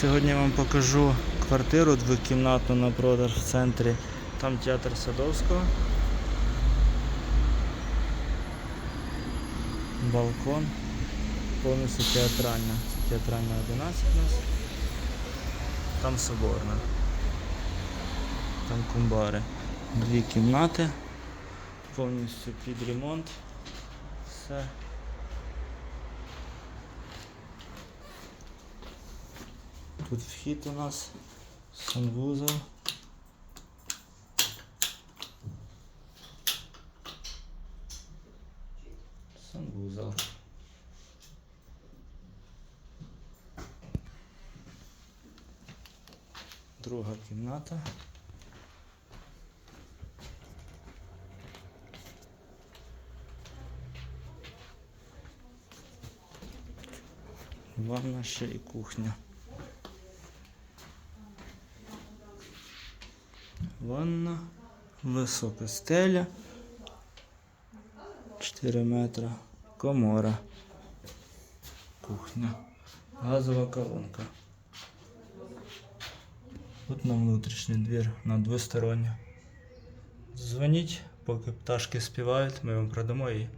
Сьогодні вам покажу квартиру двокімнатну на продаж в центрі. Там театр Садовського. Балкон. Повністю театральна. Це театральна 11 у нас. Там соборна. Там кумбари. Дві кімнати. Повністю під ремонт. Все. Тут вхід у нас санвузол. Санвузол. Друга кімната. Ванна ще і кухня. Ванна, висока стеля, 4 метра, комора, кухня, газова колонка. Тут на внутрішній двір, на двосторонню. Дзвоніть, поки пташки співають, ми вам продамо її.